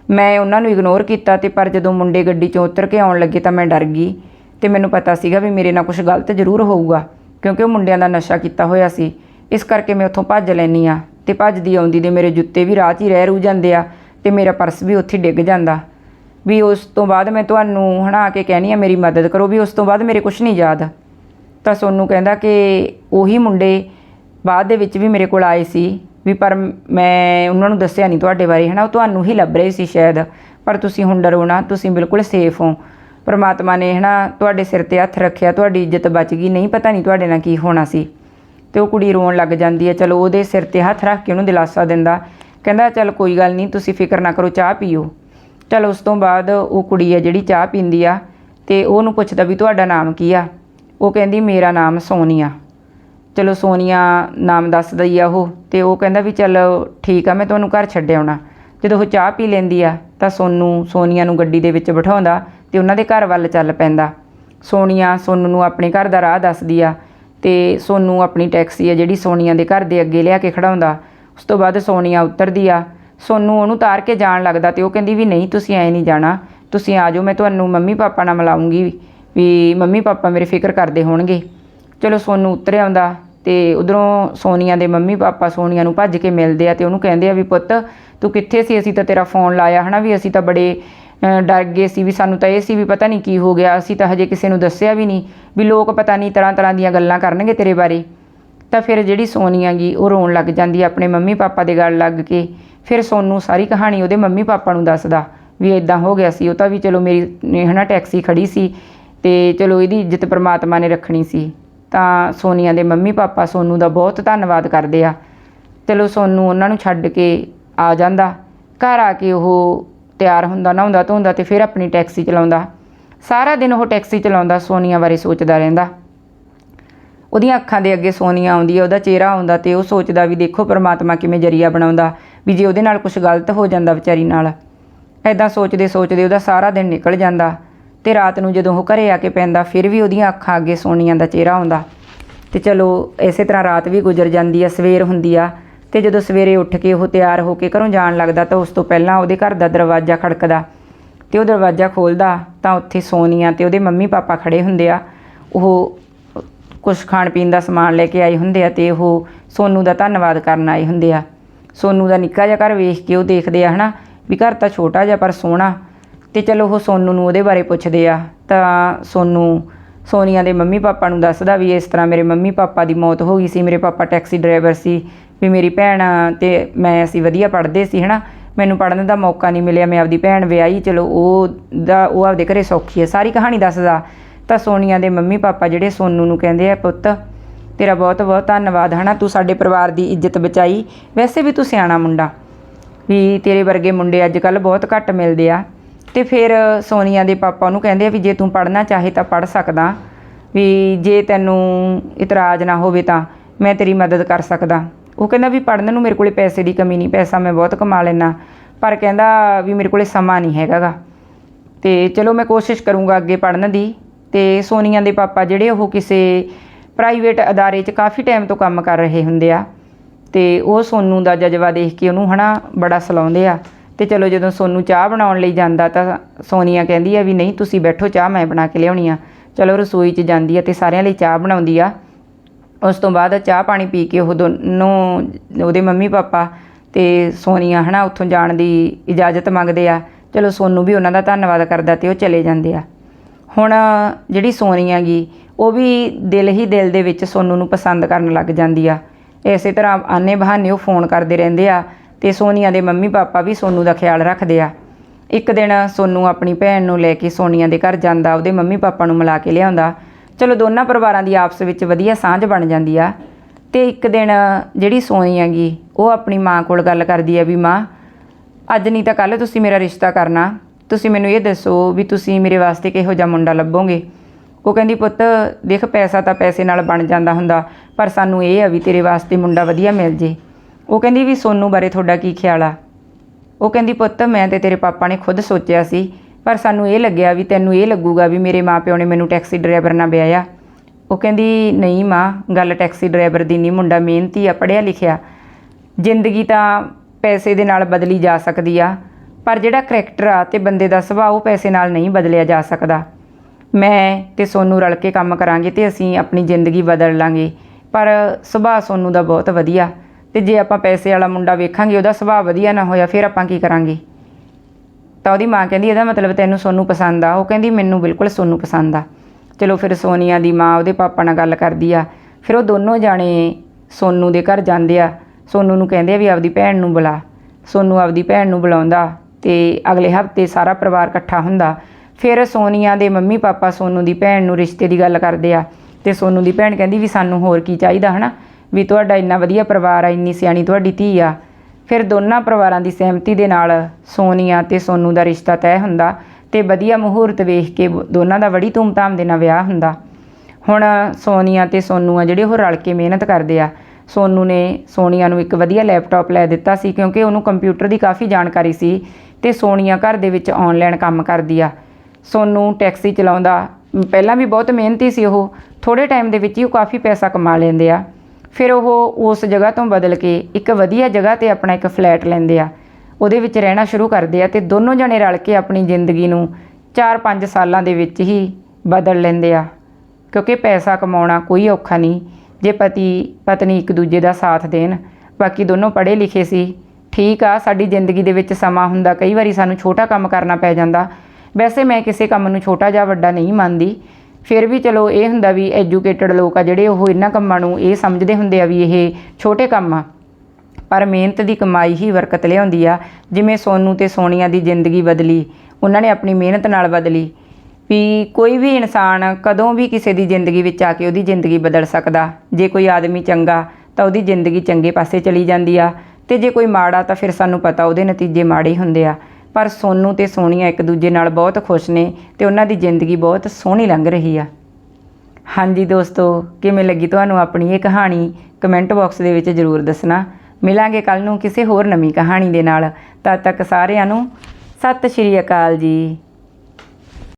A: ਮੈਂ ਉਹਨਾਂ ਨੂੰ ਇਗਨੋਰ ਕੀਤਾ ਤੇ ਪਰ ਜਦੋਂ ਮੁੰਡੇ ਗੱਡੀ 'ਚੋਂ ਉਤਰ ਕੇ ਆਉਣ ਲੱਗੇ ਤਾਂ ਮੈਂ ਡਰ ਗਈ ਤੇ ਮੈਨੂੰ ਪਤਾ ਸੀਗਾ ਵੀ ਮੇਰੇ ਨਾਲ ਕੁਝ ਗਲਤ ਜ਼ਰੂਰ ਹੋਊਗਾ, ਕਿਉਂਕਿ ਉਹ ਮੁੰਡਿਆਂ ਦਾ ਨਸ਼ਾ ਕੀਤਾ ਹੋਇਆ ਸੀ। ਇਸ ਕਰਕੇ ਮੈਂ ਉੱਥੋਂ ਭੱਜ ਲੈਨੀ ਆ ਤੇ ਭੱਜਦੀ ਆਉਂਦੀ ਦੇ ਮੇਰੇ ਜੁੱਤੇ ਵੀ ਰਾਹ 'ਚ ਹੀ ਰਹਿ ਰੂ ਜਾਂਦੇ ਆ ਤੇ ਮੇਰਾ ਪਰਸ ਵੀ ਉੱਥੇ ਡਿੱਗ ਜਾਂਦਾ। ਵੀ ਉਸ ਤੋਂ ਬਾਅਦ ਮੈਂ ਤੁਹਾਨੂੰ ਹਣਾ ਕੇ ਕਹਿਣੀ ਆ, ਮੇਰੀ ਮਦਦ ਕਰੋ, ਵੀ ਉਸ ਤੋਂ ਬਾਅਦ ਮੇਰੇ ਕੁਝ ਨਹੀਂ ਯਾਦ। ਤਾਂ ਸੋਨੂੰ ਕਹਿੰਦਾ ਕਿ ਉਹੀ ਮੁੰਡੇ ਬਾਅਦ ਦੇ ਵਿੱਚ ਵੀ ਮੇਰੇ ਕੋਲ ਆਏ ਸੀ ਵੀ ਪਰ ਮੈਂ ਉਹਨਾਂ ਨੂੰ ਦੱਸਿਆ ਨਹੀਂ ਤੁਹਾਡੇ ਬਾਰੇ, ਹਨਾ, ਉਹ ਤੁਹਾਨੂੰ ਹੀ ਲੱਭ ਰਹੇ ਸੀ ਸ਼ਾਇਦ, ਪਰ ਤੁਸੀਂ ਹੁਣ ਡਰੋ ਨਾ, ਤੁਸੀਂ ਬਿਲਕੁਲ ਸੇਫ ਹੋ। ਪਰਮਾਤਮਾ ਨੇ, ਹਨਾ, ਤੁਹਾਡੇ ਸਿਰ ਤੇ ਹੱਥ ਰੱਖਿਆ, ਤੁਹਾਡੀ ਇੱਜ਼ਤ ਬਚ ਗਈ, ਨਹੀਂ ਪਤਾ ਨਹੀਂ ਤੁਹਾਡੇ ਨਾਲ ਕੀ ਹੋਣਾ ਸੀ। ਤੇ ਉਹ ਕੁੜੀ ਰੋਣ ਲੱਗ ਜਾਂਦੀ ਹੈ, ਚਲੋ ਉਹਦੇ ਸਿਰ ਤੇ ਹੱਥ ਰੱਖ ਕੇ ਉਹਨੂੰ ਦਿਲਾਸਾ ਦਿੰਦਾ, ਕਹਿੰਦਾ, ਚਲ ਕੋਈ ਗੱਲ ਨਹੀਂ, ਤੁਸੀਂ ਫਿਕਰ ਨਾ ਕਰੋ, ਚਾਹ ਪੀਓ। ਚਲ ਉਸ ਤੋਂ ਬਾਅਦ ਉਹ ਕੁੜੀ ਹੈ ਜਿਹੜੀ ਚਾਹ ਪੀਂਦੀ ਆ, ਤੇ ਉਹਨੂੰ ਪੁੱਛਦਾ ਵੀ ਤੁਹਾਡਾ ਨਾਮ ਕੀ ਆ? ਉਹ ਕਹਿੰਦੀ, ਮੇਰਾ ਨਾਮ ਸੋਨੀਆ। ਚਲੋ ਸੋਨੀਆ ਨਾਮ ਦੱਸਦਾ ਹੀ ਆ ਉਹ, ਤੇ ਉਹ ਕਹਿੰਦਾ ਵੀ ਚਲ ਠੀਕ ਆ, ਮੈਂ ਤੁਹਾਨੂੰ ਘਰ ਛੱਡ ਆਉਣਾ। ਜਦੋਂ ਉਹ ਚਾਹ ਪੀ ਲੈਂਦੀ ਆ, ਤਾਂ ਸੋਨੂੰ, ਸੋਨੀਆ ਨੂੰ ਗੱਡੀ ਦੇ ਵਿੱਚ ਬਿਠਾਉਂਦਾ ਤੇ ਉਹਨਾਂ ਦੇ ਘਰ ਵੱਲ ਚੱਲ ਪੈਂਦਾ। ਸੋਨੀਆ ਸੋਨੂੰ ਨੂੰ ਆਪਣੇ ਘਰ ਦਾ ਰਾਹ ਦੱਸਦੀ ਆ ਤੇ ਸੋਨੂੰ ਆਪਣੀ ਟੈਕਸੀ ਆ ਜਿਹੜੀ ਸੋਨੀਆ ਦੇ ਘਰ ਦੇ ਅੱਗੇ ਲਿਆ ਕੇ ਖੜਾਉਂਦਾ। ਉਸ ਤੋਂ ਬਾਅਦ ਸੋਨੀਆ ਉਤਰਦੀ ਆ। ਸੋਨੂੰ ਉਹਨੂੰ ਉਤਾਰ ਕੇ ਜਾਣ ਲੱਗਦਾ ਤੇ ਉਹ ਕਹਿੰਦੀ ਵੀ ਨਹੀਂ, ਤੁਸੀਂ ਐ ਨਹੀਂ ਜਾਣਾ। ਤੁਸੀਂ ਆ ਜਾਓ, ਮੈਂ ਤੁਹਾਨੂੰ ਮੰਮੀ ਪਾਪਾ ਨਾਲ ਮਿਲਾਉਂਗੀ ਵੀ ਮੰਮੀ ਪਾਪਾ ਮੇਰੇ ਫਿਕਰ ਕਰਦੇ ਹੋਣਗੇ। ਚਲੋ ਸੋਨੂੰ ਉਤਰ ਆਉਂਦਾ ਤੇ ਉਧਰੋਂ ਸੋਨੀਆ ਦੇ ਮੰਮੀ ਪਾਪਾ ਸੋਨੀਆ ਨੂੰ ਭੱਜ ਕੇ ਮਿਲਦੇ ਆ ਤੇ ਉਹਨੂੰ ਕਹਿੰਦੇ ਆ ਵੀ ਪੁੱਤ, ਤੂੰ ਕਿੱਥੇ ਸੀ? ਅਸੀਂ ਤਾਂ ਤੇਰਾ ਫੋਨ ਲਾਇਆ ਹਨਾ ਵੀ ਅਸੀਂ ਤਾਂ ਬੜੇ ਡਰ ਗਏ ਸੀ ਵੀ ਸਾਨੂੰ ਤਾਂ ਇਹ ਸੀ ਵੀ ਪਤਾ ਨਹੀਂ ਕੀ ਹੋ ਗਿਆ, ਅਸੀਂ ਤਾਂ ਹਜੇ ਕਿਸੇ ਨੂੰ ਦੱਸਿਆ ਵੀ ਨਹੀਂ ਵੀ ਲੋਕ ਪਤਾ ਨਹੀਂ ਤਰ੍ਹਾਂ ਤਰ੍ਹਾਂ ਦੀਆਂ ਗੱਲਾਂ ਕਰਨਗੇ ਤੇਰੇ ਬਾਰੇ। ਤਾਂ ਫਿਰ ਜਿਹੜੀ ਸੋਨੀਆ ਗਈ ਉਹ ਰੋਣ ਲੱਗ ਜਾਂਦੀ ਆਪਣੇ ਮੰਮੀ ਪਾਪਾ ਦੇ ਗੱਲ ਲੱਗ ਕੇ। ਫਿਰ ਸੋਨੂੰ ਸਾਰੀ ਕਹਾਣੀ ਉਹਦੇ ਮੰਮੀ ਪਾਪਾ ਨੂੰ ਦੱਸਦਾ ਵੀ ਇਦਾਂ ਹੋ ਗਿਆ ਸੀ, ਉਹ ਤਾਂ ਵੀ ਚਲੋ ਮੇਰੀ ਨੇ ਹਨਾ, ਟੈਕਸੀ ਖੜੀ ਸੀ ਤੇ ਚਲੋ ਇਹਦੀ ਇੱਜ਼ਤ ਪ੍ਰਮਾਤਮਾ ਨੇ ਰੱਖਣੀ ਸੀ। ਤਾਂ ਸੋਨੀਆ ਦੇ ਮੰਮੀ ਪਾਪਾ ਸੋਨੂੰ ਦਾ ਬਹੁਤ ਧੰਨਵਾਦ ਕਰਦੇ ਆ। ਚਲੋ ਸੋਨੂੰ ਉਹਨਾਂ ਨੂੰ ਛੱਡ ਕੇ ਆ ਜਾਂਦਾ। ਘਰ ਆ ਕੇ ਉਹ ਤਿਆਰ ਹੁੰਦਾ, ਨਹਾਉਂਦਾ ਧੋਂਦਾ ਤੇ ਫਿਰ ਆਪਣੀ ਟੈਕਸੀ ਚਲਾਉਂਦਾ। ਸਾਰਾ ਦਿਨ ਉਹ ਟੈਕਸੀ ਚਲਾਉਂਦਾ, ਸੋਨੀਆ ਬਾਰੇ ਸੋਚਦਾ ਰਹਿੰਦਾ। ਉਹਦੀਆਂ ਅੱਖਾਂ ਦੇ ਅੱਗੇ ਸੋਨੀਆ ਆਉਂਦੀ ਹੈ ਉਹਦਾ ਚਿਹਰਾ ਆਉਂਦਾ ਤੇ ਉਹ ਸੋਚਦਾ ਵੀ ਦੇਖੋ ਪ੍ਰਮਾਤਮਾ ਕਿਵੇਂ ਜਰੀਆ ਬਣਾਉਂਦਾ, ਵੀ ਜੇ ਉਹਦੇ ਨਾਲ ਕੁਝ ਗਲਤ ਹੋ ਜਾਂਦਾ ਵਿਚਾਰੀ ਨਾਲ। ਐਦਾਂ ਸੋਚਦੇ ਸੋਚਦੇ ਉਹਦਾ ਸਾਰਾ ਦਿਨ ਨਿਕਲ ਜਾਂਦਾ। ਤੇ ਰਾਤ ਨੂੰ ਜਦੋਂ ਉਹ ਘਰੇ ਆ ਕੇ ਪੈਂਦਾ, ਫਿਰ ਵੀ ਉਹਦੀਆਂ ਅੱਖਾਂ ਅੱਗੇ ਸੋਨੀਆ ਦਾ ਚਿਹਰਾ ਆਉਂਦਾ। ਤੇ ਚਲੋ, ਇਸੇ ਤਰ੍ਹਾਂ ਰਾਤ ਵੀ ਗੁਜ਼ਰ ਜਾਂਦੀ ਆ, ਸਵੇਰ ਹੁੰਦੀ ਆ, ਤੇ ਜਦੋਂ ਸਵੇਰੇ ਉੱਠ ਕੇ ਉਹ ਤਿਆਰ ਹੋ ਕੇ ਘਰੋਂ ਜਾਣ ਲੱਗਦਾ ਤਾਂ ਉਸ ਤੋਂ ਪਹਿਲਾਂ ਉਹਦੇ ਘਰ ਦਾ ਦਰਵਾਜ਼ਾ ਖੜਕਦਾ। ਤੇ ਉਹ ਦਰਵਾਜ਼ਾ ਖੋਲਦਾ ਤਾਂ ਉੱਥੇ ਸੋਨੀਆ ਤੇ ਉਹਦੇ ਮੰਮੀ ਪਾਪਾ ਖੜੇ ਹੁੰਦੇ ਆ। ਉਹ ਕੁਝ ਖਾਣ ਪੀਣ ਦਾ ਸਮਾਨ ਲੈ ਕੇ ਆਏ ਹੁੰਦੇ ਆ ਤੇ ਉਹ ਸੋਨੂ ਦਾ ਧੰਨਵਾਦ ਕਰਨ ਆਏ ਹੁੰਦੇ ਆ। ਸੋਨੂ ਦਾ ਨਿੱਕਾ ਜਿਹਾ ਘਰ ਵੇਖ ਕੇ ਉਹ ਦੇਖਦੇ ਆ, ਹਨਾ, ਵੀ ਘਰ ਤਾਂ ਛੋਟਾ ਜਿਹਾ ਪਰ ਸੋਹਣਾ। ਤੇ ਚਲੋ ਉਹ ਸੋਨੂ ਨੂੰ ਉਹਦੇ ਬਾਰੇ ਪੁੱਛਦੇ ਆ, ਤਾਂ ਸੋਨੂ ਸੋਨੀਆ ਦੇ ਮੰਮੀ ਪਾਪਾ ਨੂੰ ਦੱਸਦਾ ਵੀ ਇਸ ਤਰ੍ਹਾਂ ਮੇਰੇ ਮੰਮੀ ਪਾਪਾ ਦੀ ਮੌਤ ਹੋ ਗਈ ਸੀ, ਮੇਰੇ ਪਾਪਾ ਟੈਕਸੀ ਡਰਾਈਵਰ ਸੀ, ਵੀ ਮੇਰੀ ਭੈਣ ਤੇ ਮੈਂ ਅਸੀਂ ਵਧੀਆ ਪੜ੍ਹਦੇ ਸੀ, ਹਨਾ? ਮੈਨੂੰ ਪੜ੍ਹਨ ਦਾ ਮੌਕਾ ਨਹੀਂ ਮਿਲਿਆ, ਮੈਂ ਆਪਦੀ ਭੈਣ ਵਿਆਹੀ, ਚਲੋ ਉਹ ਦਾ ਉਹ ਆਪਦੇ ਘਰੇ ਸੌਖੀ ਹੈ ਸਾਰੀ ਕਹਾਣੀ ਦੱਸਦਾ। ਤਾਂ ਸੋਨੀਆ ਦੇ ਮੰਮੀ ਪਾਪਾ ਜਿਹੜੇ ਸੋਨੂ ਨੂੰ ਕਹਿੰਦੇ ਆ, ਪੁੱਤ, ਤੇਰਾ ਬਹੁਤ ਬਹੁਤ ਧੰਨਵਾਦ, ਹਨਾ? ਤੂੰ ਸਾਡੇ ਪਰਿਵਾਰ ਦੀ ਇੱਜ਼ਤ ਬਚਾਈ। ਵੈਸੇ ਵੀ ਤੂੰ ਸਿਆਣਾ ਮੁੰਡਾ, ਵੀ ਤੇਰੇ ਵਰਗੇ ਮੁੰਡੇ ਅੱਜ ਕੱਲ ਬਹੁਤ ਘੱਟ ਮਿਲਦੇ ਆ। ਤੇ ਫਿਰ ਸੋਨੀਆ ਦੇ ਪਾਪਾ ਉਹਨੂੰ ਕਹਿੰਦੇ ਆ ਵੀ ਜੇ ਤੂੰ ਪੜ੍ਹਨਾ ਚਾਹੇ ਤਾਂ ਪੜ੍ਹ ਸਕਦਾ, ਵੀ ਜੇ ਤੈਨੂੰ ਇਤਰਾਜ਼ ਨਾ ਹੋਵੇ ਤਾਂ ਮੈਂ ਤੇਰੀ ਮਦਦ ਕਰ ਸਕਦਾ। ਉਹ ਕਹਿੰਦਾ ਵੀ ਪੜ੍ਹਨ ਨੂੰ ਮੇਰੇ ਕੋਲੇ ਪੈਸੇ ਦੀ ਕਮੀ ਨਹੀਂ, ਪੈਸਾ ਮੈਂ ਬਹੁਤ ਕਮਾ ਲੈਣਾ ਪਰ ਕਹਿੰਦਾ ਵੀ ਮੇਰੇ ਕੋਲੇ ਸਮਾਂ ਨਹੀਂ ਹੈਗਾਗਾ। ਤੇ ਚਲੋ ਮੈਂ ਕੋਸ਼ਿਸ਼ ਕਰੂੰਗਾ ਅੱਗੇ ਪੜ੍ਹਨ ਦੀ ਤੇ ਸੋਨੀਆ ਦੇ ਪਾਪਾ ਜਿਹੜੇ ਉਹ ਕਿਸੇ ਪ੍ਰਾਈਵੇਟ ਅਦਾਰੇ 'ਚ ਕਾਫੀ ਟਾਈਮ ਤੋਂ ਕੰਮ ਕਰ ਰਹੇ ਹੁੰਦੇ ਆ ਤੇ ਉਹ ਸੋਨੂ ਦਾ ਜਜ਼ਬਾ ਦੇਖ ਕੇ ਉਹਨੂੰ ਹਨਾ ਬੜਾ ਸਲਾਉਂਦੇ ਆ। ਤੇ ਚਲੋ ਜਦੋਂ ਸੋਨੂ ਚਾਹ ਬਣਾਉਣ ਲਈ ਜਾਂਦਾ ਤਾਂ ਸੋਨੀਆ ਕਹਿੰਦੀ ਆ ਵੀ ਨਹੀਂ, ਤੁਸੀਂ ਬੈਠੋ, ਚਾਹ ਮੈਂ ਬਣਾ ਕੇ ਲਿਆਉਣੀ ਆ। ਚਲੋ ਰਸੋਈ 'ਚ ਜਾਂਦੀ ਆ ਤੇ ਸਾਰਿਆਂ ਲਈ ਚਾਹ ਬਣਾਉਂਦੀ ਆ। ਉਸ ਤੋਂ ਬਾਅਦ ਚਾਹ ਪਾਣੀ ਪੀ ਕੇ ਉਹ ਦੋਨੋਂ, ਉਹਦੇ ਮੰਮੀ ਪਾਪਾ ਤੇ ਸੋਨੀਆ ਹਨਾ, ਉੱਥੋਂ ਜਾਣ ਦੀ ਇਜਾਜ਼ਤ ਮੰਗਦੇ ਆ। ਚਲੋ ਸੋਨੂੰ ਵੀ ਉਹਨਾਂ ਦਾ ਧੰਨਵਾਦ ਕਰਦਾ ਤੇ ਉਹ ਚਲੇ ਜਾਂਦੇ ਆ। ਹੁਣ ਜਿਹੜੀ ਸੋਨੀਆ ਗਈ ਉਹ ਵੀ ਦਿਲ ਹੀ ਦਿਲ ਦੇ ਵਿੱਚ ਸੋਨੂ ਨੂੰ ਪਸੰਦ ਕਰਨ ਲੱਗ ਜਾਂਦੀ ਆ। ਇਸੇ ਤਰ੍ਹਾਂ ਆਨੇ ਬਹਾਨੇ ਉਹ ਫੋਨ ਕਰਦੇ ਰਹਿੰਦੇ ਆ ਤੇ ਸੋਨੀਆ ਦੇ ਮੰਮੀ ਪਾਪਾ ਵੀ ਸੋਨੂ ਦਾ ਖਿਆਲ ਰੱਖਦੇ ਆ। ਇੱਕ ਦਿਨ ਸੋਨੂ ਆਪਣੀ ਭੈਣ ਨੂੰ ਲੈ ਕੇ ਸੋਨੀਆ ਦੇ ਘਰ ਜਾਂਦਾ, ਉਹਦੇ ਮੰਮੀ ਪਾਪਾ ਨੂੰ ਮਿਲਾ ਕੇ ਲਿਆਉਂਦਾ। ਚਲੋ ਦੋਨਾਂ ਪਰਿਵਾਰਾਂ ਦੀ ਆਪਸ ਵਿੱਚ ਵਧੀਆ ਸਾਂਝ ਬਣ ਜਾਂਦੀ ਆ। ਤੇ ਇੱਕ ਦਿਨ ਜਿਹੜੀ ਸੋਨੀ ਹੈਗੀ, ਉਹ ਆਪਣੀ ਮਾਂ ਕੋਲ ਗੱਲ ਕਰਦੀ ਆ ਵੀ, ਮਾਂ, ਅੱਜ ਨਹੀਂ ਤਾਂ ਕੱਲ ਤੁਸੀਂ ਮੇਰਾ ਰਿਸ਼ਤਾ ਕਰਨਾ। ਤੁਸੀਂ ਮੈਨੂੰ ਇਹ ਦੱਸੋ ਵੀ ਤੁਸੀਂ ਮੇਰੇ ਵਾਸਤੇ ਕਿਹੋ ਜਿਹਾ ਮੁੰਡਾ ਲੱਭੋਗੇ? ਉਹ ਕਹਿੰਦੀ, ਪੁੱਤ, ਦੇਖ, ਪੈਸਾ ਤਾਂ ਪੈਸੇ ਨਾਲ ਬਣ ਜਾਂਦਾ ਹੁੰਦਾ, ਪਰ ਸਾਨੂੰ ਇਹ ਆ ਵੀ ਤੇਰੇ ਵਾਸਤੇ ਮੁੰਡਾ ਵਧੀਆ ਮਿਲ ਜੇ। ਉਹ ਕਹਿੰਦੀ ਵੀ ਸੋਨੂੰ ਬਾਰੇ ਤੁਹਾਡਾ ਕੀ ਖਿਆਲ ਆ? ਉਹ ਕਹਿੰਦੀ, ਪੁੱਤ, ਮੈਂ ਤੇ ਤੇਰੇ ਪਾਪਾ ਨੇ ਖੁਦ ਸੋਚਿਆ ਸੀ, ਪਰ ਸਾਨੂੰ ਇਹ ਲੱਗਿਆ ਵੀ ਤੈਨੂੰ ਇਹ ਲੱਗੂਗਾ ਵੀ ਮੇਰੇ ਮਾਪਿਓ ਨੇ ਮੈਨੂੰ ਟੈਕਸੀ ਡਰਾਈਵਰ ਨਾਲ ਵਿਆਹਿਆ। ਉਹ ਕਹਿੰਦੀ, ਨਹੀਂ ਮਾਂ, ਗੱਲ ਟੈਕਸੀ ਡਰਾਈਵਰ ਦੀ ਨਹੀਂ, ਮੁੰਡਾ ਮਿਹਨਤੀ ਆ, ਪੜ੍ਹਿਆ ਲਿਖਿਆ। ਜ਼ਿੰਦਗੀ ਤਾਂ ਪੈਸੇ ਦੇ ਨਾਲ ਬਦਲੀ ਜਾ ਸਕਦੀ ਆ, ਪਰ ਜਿਹੜਾ ਕਰੈਕਟਰ ਆ ਤੇ ਬੰਦੇ ਦਾ ਸੁਭਾਅ ਉਹ ਪੈਸੇ ਨਾਲ ਨਹੀਂ ਬਦਲਿਆ ਜਾ ਸਕਦਾ। ਮੈਂ ਤੇ ਸੋਨੂੰ ਰਲ ਕੇ ਕੰਮ ਕਰਾਂਗੇ ਤੇ ਅਸੀਂ ਆਪਣੀ ਜ਼ਿੰਦਗੀ ਬਦਲ ਲਾਂਗੇ, ਪਰ ਸੁਭਾਅ ਸੋਨੂੰ ਦਾ ਬਹੁਤ ਵਧੀਆ। ਤੇ ਜੇ ਆਪਾਂ ਪੈਸੇ ਵਾਲਾ ਮੁੰਡਾ ਵੇਖਾਂਗੇ, ਉਹਦਾ ਸੁਭਾਅ ਵਧੀਆ ਨਾ ਹੋਇਆ, ਫਿਰ ਆਪਾਂ ਕੀ ਕਰਾਂਗੇ? ਤਾਂ ਉਹਦੀ ਮਾਂ ਕਹਿੰਦੀ, ਇਹਦਾ ਮਤਲਬ ਤੈਨੂੰ ਸੋਨੂੰ ਪਸੰਦ ਆ। ਉਹ ਕਹਿੰਦੀ, ਮੈਨੂੰ ਬਿਲਕੁਲ ਸੋਨੂੰ ਪਸੰਦ ਆ। ਚਲੋ ਫਿਰ ਸੋਨੀਆ ਦੀ ਮਾਂ ਉਹਦੇ ਪਾਪਾ ਨਾਲ ਗੱਲ ਕਰਦੀ ਆ। ਫਿਰ ਉਹ ਦੋਨੋਂ ਜਾਣੇ ਸੋਨੂੰ ਦੇ ਘਰ ਜਾਂਦੇ ਆ। ਸੋਨੂੰ ਨੂੰ ਕਹਿੰਦੇ ਆ ਵੀ ਆਪਦੀ ਭੈਣ ਨੂੰ ਬੁਲਾ। ਸੋਨੂੰ ਆਪਦੀ ਭੈਣ ਨੂੰ ਬੁਲਾਉਂਦਾ ਤੇ ਅਗਲੇ ਹਫ਼ਤੇ ਸਾਰਾ ਪਰਿਵਾਰ ਇਕੱਠਾ ਹੁੰਦਾ। ਫਿਰ ਸੋਨੀਆ ਦੇ ਮੰਮੀ ਪਾਪਾ ਸੋਨੂੰ ਦੀ ਭੈਣ ਨੂੰ ਰਿਸ਼ਤੇ ਦੀ ਗੱਲ ਕਰਦੇ ਆ। ਤੇ ਸੋਨੂੰ ਦੀ ਭੈਣ ਕਹਿੰਦੀ ਵੀ ਸਾਨੂੰ ਹੋਰ ਕੀ ਚਾਹੀਦਾ, ਹਨਾ? ਵੀ ਤੁਹਾਡਾ ਇੰਨਾ ਵਧੀਆ ਪਰਿਵਾਰ ਆ, ਇੰਨੀ ਸਿਆਣੀ ਤੁਹਾਡੀ ਧੀ ਆ। ਫਿਰ ਦੋਨਾਂ ਪਰਿਵਾਰਾਂ ਦੀ ਸਹਿਮਤੀ ਦੇ ਨਾਲ ਸੋਨੀਆ ਤੇ ਸੋਨੂ ਦਾ ਰਿਸ਼ਤਾ ਤੈਅ ਹੁੰਦਾ ਤੇ ਵਧੀਆ ਮਹੂਰਤ ਵੇਖ ਕੇ ਦੋਨਾਂ ਦਾ ਬੜੀ ਧੂਮਧਾਮ ਦੇ ਨਾਲ ਵਿਆਹ ਹੁੰਦਾ। ਹੁਣ ਸੋਨੀਆ ਤੇ ਸੋਨੂ ਆ ਜਿਹੜੇ ਉਹ ਰਲ ਕੇ ਮਿਹਨਤ ਕਰਦੇ ਆ। ਸੋਨੂ ਨੇ ਸੋਨੀਆ ਨੂੰ ਇੱਕ ਵਧੀਆ ਲੈਪਟਾਪ ਲੈ ਦਿੱਤਾ ਸੀ ਕਿਉਂਕਿ ਉਹਨੂੰ ਕੰਪਿਊਟਰ ਦੀ ਕਾਫੀ ਜਾਣਕਾਰੀ ਸੀ ਤੇ ਸੋਨੀਆ ਘਰ ਦੇ ਵਿੱਚ ਆਨਲਾਈਨ ਕੰਮ ਕਰਦੀ ਆ। ਸੋਨੂ ਟੈਕਸੀ ਚਲਾਉਂਦਾ, ਪਹਿਲਾਂ ਵੀ ਬਹੁਤ ਮਿਹਨਤੀ ਸੀ ਉਹ ਥੋੜੇ ਟਾਈਮ ਦੇ ਵਿੱਚ ਹੀ ਉਹ ਕਾਫੀ ਪੈਸਾ ਕਮਾ ਲੈਂਦੇ ਆ। ਫਿਰ ਉਹ ਉਸ ਜਗ੍ਹਾ ਤੋਂ ਬਦਲ ਕੇ ਇੱਕ ਵਧੀਆ ਜਗ੍ਹਾ ਤੇ ਆਪਣਾ ਇੱਕ ਫਲੈਟ ਲੈਂਦੇ ਆ। ਉਹਦੇ ਵਿੱਚ ਰਹਿਣਾ ਸ਼ੁਰੂ ਕਰਦੇ ਆ ਤੇ ਦੋਨੋਂ ਜਣੇ ਰਲ ਕੇ ਆਪਣੀ ਜ਼ਿੰਦਗੀ ਨੂੰ 4-5 ਸਾਲਾਂ ਦੇ ਵਿੱਚ ਹੀ ਬਦਲ ਲੈਂਦੇ ਆ। ਕਿਉਂਕਿ ਪੈਸਾ ਕਮਾਉਣਾ ਕੋਈ ਔਖਾ ਨਹੀਂ, ਜੇ ਪਤੀ, ਪਤਨੀ ਇੱਕ ਦੂਜੇ ਦਾ ਸਾਥ ਦੇਣ। ਬਾਕੀ ਦੋਨੋਂ ਪੜ੍ਹੇ ਲਿਖੇ ਸੀ। ਠੀਕ ਆ, ਸਾਡੀ ਜ਼ਿੰਦਗੀ ਦੇ ਵਿੱਚ ਸਮਾਂ ਹੁੰਦਾ, ਕਈ ਵਾਰੀ ਸਾਨੂੰ ਛੋਟਾ ਕੰਮ ਕਰਨਾ ਪੈ ਜਾਂਦਾ। ਵੈਸੇ ਮੈਂ ਕਿਸੇ ਕੰਮ ਨੂੰ ਛੋਟਾ ਜਾਂ ਵੱਡਾ ਨਹੀਂ ਮੰਨਦੀ। ਫਿਰ ਵੀ ਚਲੋ ਇਹ ਹੁੰਦਾ ਵੀ ਐਜੂਕੇਟਡ ਲੋਕ ਆ ਜਿਹੜੇ ਉਹ ਇਹਨਾਂ ਕੰਮਾਂ ਨੂੰ ਇਹ ਸਮਝਦੇ ਹੁੰਦੇ ਆ ਵੀ ਇਹ ਛੋਟੇ ਕੰਮ ਆ। ਪਰ ਮਿਹਨਤ ਦੀ ਕਮਾਈ ਹੀ ਬਰਕਤ ਲਿਆਉਂਦੀ ਆ। ਜਿਵੇਂ ਸੋਨੂ ਤੇ ਸੋਨੀਆ ਦੀ ਜ਼ਿੰਦਗੀ ਬਦਲੀ, ਉਹਨਾਂ ਨੇ ਆਪਣੀ ਮਿਹਨਤ ਨਾਲ ਬਦਲੀ। ਵੀ ਕੋਈ ਵੀ ਇਨਸਾਨ ਕਦੋਂ ਵੀ ਕਿਸੇ ਦੀ ਜ਼ਿੰਦਗੀ ਵਿੱਚ ਆ ਕੇ ਉਹਦੀ ਜ਼ਿੰਦਗੀ ਬਦਲ ਸਕਦਾ। ਜੇ ਕੋਈ ਆਦਮੀ ਚੰਗਾ, ਤਾਂ ਉਹਦੀ ਜ਼ਿੰਦਗੀ ਚੰਗੇ ਪਾਸੇ ਚਲੀ ਜਾਂਦੀ ਆ। ਤੇ ਜੇ ਕੋਈ ਮਾੜਾ, ਤਾਂ ਫਿਰ ਸਾਨੂੰ ਪਤਾ ਉਹਦੇ ਨਤੀਜੇ ਮਾੜੇ ਹੀ ਹੁੰਦੇ ਆ। ਪਰ ਸੋਨੂ ਤੇ ਸੋਨੀਆ ਇੱਕ ਦੂਜੇ ਨਾਲ ਬਹੁਤ ਖੁਸ਼ ਨੇ ਤੇ ਉਹਨਾਂ ਦੀ ਜ਼ਿੰਦਗੀ ਬਹੁਤ ਸੋਹਣੀ ਲੰਘ ਰਹੀ ਆ। ਹਾਂਜੀ ਦੋਸਤੋ, ਕਿਵੇਂ ਲੱਗੀ ਤੁਹਾਨੂੰ ਆਪਣੀ ਇਹ ਕਹਾਣੀ? ਕਮੈਂਟ ਬਾਕਸ ਦੇ ਵਿੱਚ ਜ਼ਰੂਰ ਦੱਸਣਾ। ਮਿਲਾਂਗੇ ਕੱਲ ਨੂੰ ਕਿਸੇ ਹੋਰ ਨਵੀਂ ਕਹਾਣੀ ਦੇ ਨਾਲ। ਤਦ ਤੱਕ ਸਾਰਿਆਂ ਨੂੰ ਸਤਿ ਸ਼੍ਰੀ ਅਕਾਲ ਜੀ।